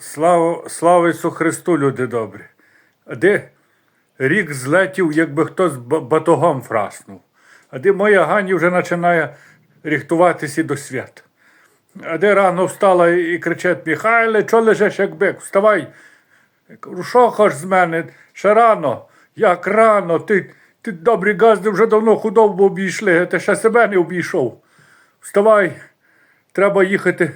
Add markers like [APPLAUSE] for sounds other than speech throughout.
Слава, слава Ісу Христу, люди добрі. А де рік злетів, якби хтось батогом фраснув. А де моя Гані вже починає ріхтуватися до свят. А де рано встала і кричить Михайле, чого лежиш як бик? Вставай. Що хоч з мене? Ще рано. Як рано? Ти, ти добрі газди вже давно худобу обійшли, ти ще себе не обійшов. Вставай, треба їхати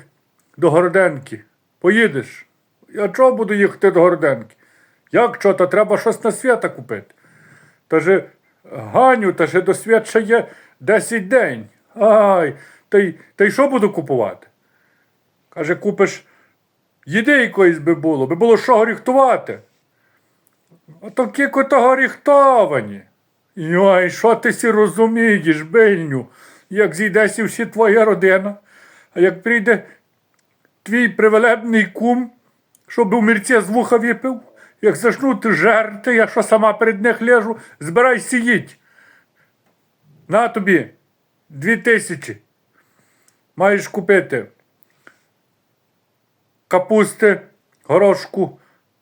до Городенки. Поїдеш. Я чого буду їхати до Городенки? Як що, то треба щось на свята купити. Та же Ганю, та же до свят ще є 10 день. Ай, та й, та й що буду купувати? Каже, купиш їди якоїсь би було, би було що ріхтувати. А то кіко того ріхтовані. Йой, що ти сі розумієш, бильню, як зійдеся всі твоя родина, а як прийде твій привелебний кум, щоб у мірці з вуха випив, як зачнуть жерти, я що сама перед них лежу, збирай сіїть. На тобі дві тисячі. Маєш купити капусти, горошку,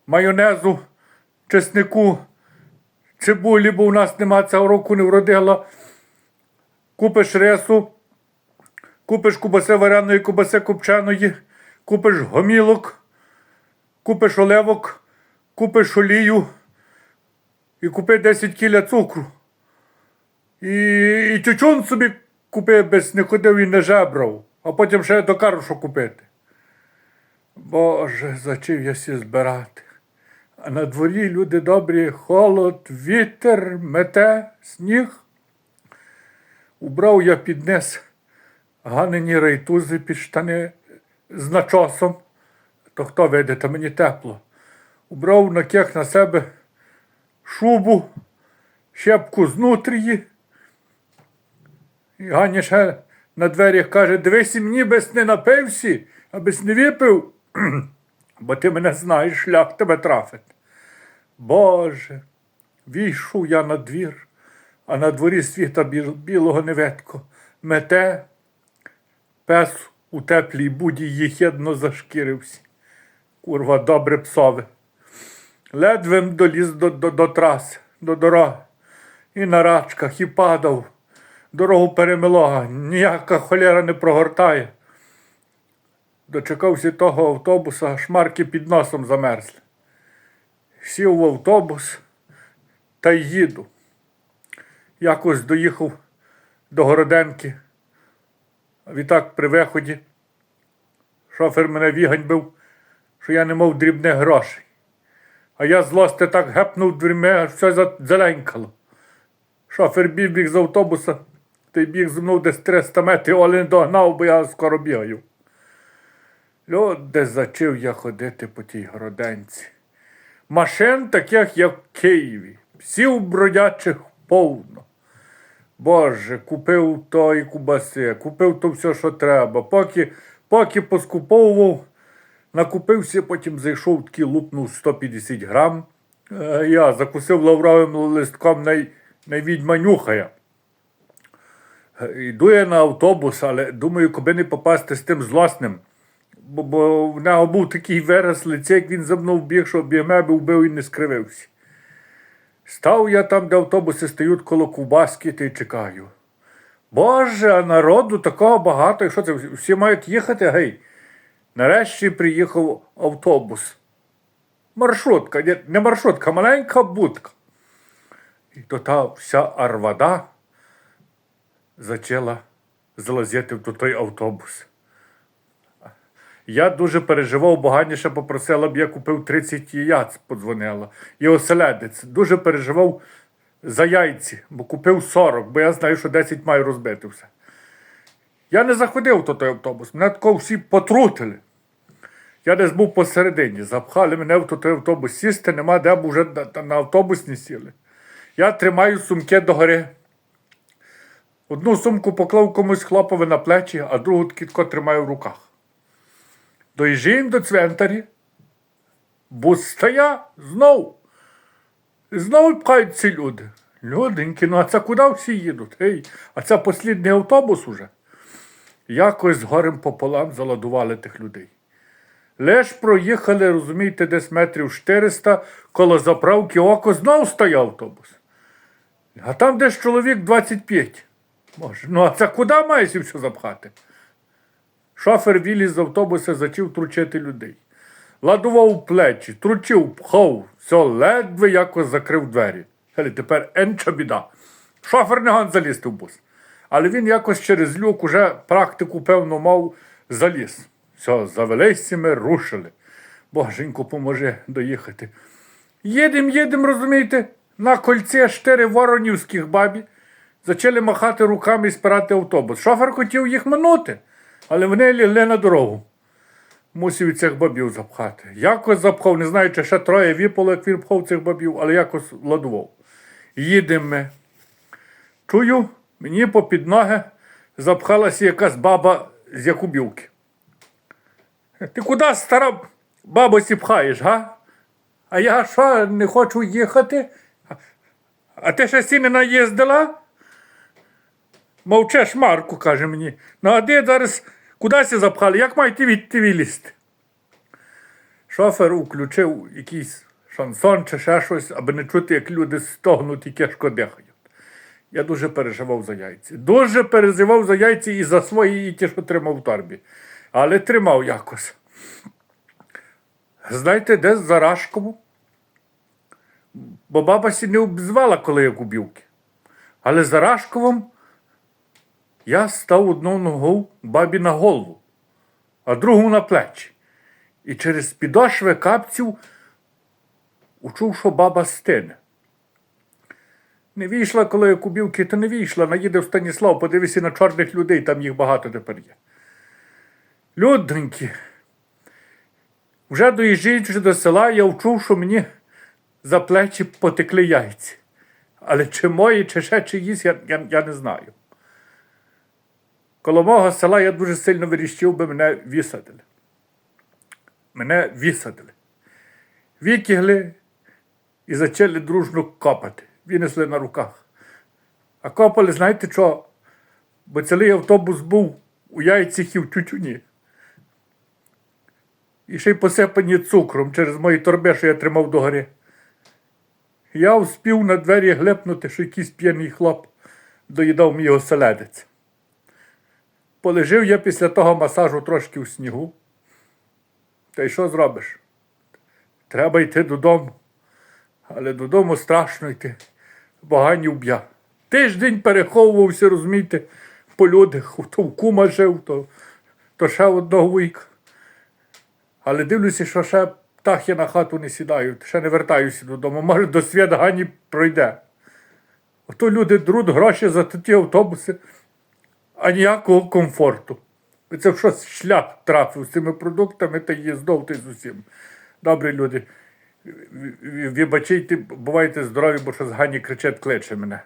майонезу, чеснику, цибулі, бо у нас нема цього року не вродила. Купиш рису, купиш кубаси вареної, кубаси копченої, купиш гомілок, купиш оливок, купиш олію і купи 10 кіля цукру. І, і тютюн собі купи, без не ходив і не жебрав, а потім ще до карушу купити. Боже, зачив я сі збирати. А на дворі люди добрі, холод, вітер, мете, сніг. Убрав я піднес ганені рейтузи під штани з начосом. То хто видите, та мені тепло. Убрав на кех на себе шубу, щепку знутрії. І Ганя ще на дверях каже: дивись, мені без не напився, а без не випив, [CLEARS THROAT] бо ти мене знаєш, шлях тебе трафить. Боже, війшов я на двір, а на дворі світа білого невидко. Мете, пес у теплій буді їхідно зашкірився. Курва, добре псове. Ледвем доліз до, до, до траси, до дороги. І на рачках, і падав. Дорогу перемило, ніяка холера не прогортає. Дочекався того автобуса, шмарки під носом замерзли. Сів в автобус та й їду. Якось доїхав до Городенки. Відтак при виході шофер мене віганьбив, що я не мав дрібних грошей. А я злости так гепнув дверми, аж все за- зеленькало. Шофер біг, біг з автобуса, той біг зі мною десь 300 метрів, але не догнав, бо я скоро бігаю. Люди зачив я ходити по тій городенці. Машин таких, як в Києві, всіх бродячих повно. Боже, купив тої кубаси, купив то все, що треба. Поки, поки поскуповував, накупився, потім зайшов такий лупнув 150 грам. Е, Я закусив лавровим листком, най, най відьма нюхає. Е, Йду я на автобус, але думаю, коби не попасти з тим злосним. Бо, бо в нього був такий вираз лиця, як він за мною біг, що мене вбив і не скривився. Став я там, де автобуси стають коло ковбаски, та й чекаю. Боже, а народу такого багато, і що це? Всі мають їхати, гей. Нарешті приїхав автобус. Маршрутка, ні, не маршрутка, маленька будка. І то та вся арвада почала залазити в той автобус. Я дуже переживав, бо Ганя ще попросила б, я купив 30 яєць, подзвонила. І оселедець. Дуже переживав за яйці, бо купив 40, бо я знаю, що 10 маю розбити все. Я не заходив в той автобус, мене тако всі потрутили. Я десь був посередині, запхали мене в той автобус сісти, нема де, бо вже на, автобус не сіли. Я тримаю сумки догори. Одну сумку поклав комусь хлопові на плечі, а другу таки тримаю в руках. Доїжджаємо до цвинтарі, бус стоя знов. Знову пхають ці люди. Люденьки, ну а це куди всі їдуть? Ей, а це послідний автобус уже. Якось горем пополам заладували тих людей. Лиш проїхали, розумієте, десь метрів 400, коло заправки око знов стояв автобус. А там десь чоловік 25. Може, ну а це куди маєш все запхати? Шофер виліз з автобуса, зачав тручити людей. Ладував плечі, тручив, пхав, все ледве якось закрив двері. Але тепер енча біда. Шофер не ган залізти в бус. Але він якось через люк уже практику, певно, мав заліз. Все, завелися ми, рушили. Боженько, поможи доїхати. Їдем, їдем, розумієте, на кольці чотири воронівських бабі. Зачали махати руками і спирати автобус. Шофер хотів їх минути, але вони лягли на дорогу. Мусив цих бабів запхати. Якось запхав, не знаю, чи ще троє віпало, як він пхав цих бабів, але якось ладував. Їдемо. Чую, мені попід ноги запхалася якась баба з Якубівки. Ти куди стара бабо пхаєш, га? А я що, не хочу їхати? А- ти ще сі не наїздила? Мовчеш, Марку, каже мені. Ну, а де зараз кудись запхали? Як маєте відти вилізти? Шофер включив якийсь шансон чи ще щось, аби не чути, як люди стогнуть і тяжко дихають. Я дуже переживав за яйці. Дуже переживав за яйці і за свої, і ті, що тримав в торбі. Але тримав якось. Знаєте, десь за Рашкову? Бо баба сі не обзвала, коли я кубівки. Але за Рашковом я став одну ногу бабі на голову, а другу на плечі. І через підошви капців учув, що баба стине. Не війшла, коли я кубівки, то не війшла. Наїде в Станіслав, подивися на чорних людей, там їх багато тепер є. Люденькі, вже доїжджаючи до села, я вчув, що мені за плечі потекли яйці. Але чи мої, чи ще чиїсь, я, я, я не знаю. Коло мого села я дуже сильно вирішив, би мене висадили. Мене висадили. Витягли і почали дружно копати. Винесли на руках. А копали, знаєте що? Бо цілий автобус був у яйцях і в тютюні. І ще й посипані цукром через мої торби, що я тримав догори. Я вспів на двері глепнути, що якийсь п'яний хлоп доїдав мій оселедець. Полежив я після того масажу трошки у снігу. Та й що зробиш? Треба йти додому. Але додому страшно йти, бо Гані вб'я. Тиждень переховувався, розумієте, по людях, то в кума жив, то, то ще одного вуйка. Але дивлюся, що ще птахи на хату не сідають, ще не вертаюся додому. Може, до свят Гані пройде. Ото люди друт гроші за ті автобуси, а ніякого комфорту. Це щось шлях трафив з цими продуктами та їздов ти з усім. Добрі люди. Вибачайте, бувайте здорові, бо щось Гані кричать, кличе мене.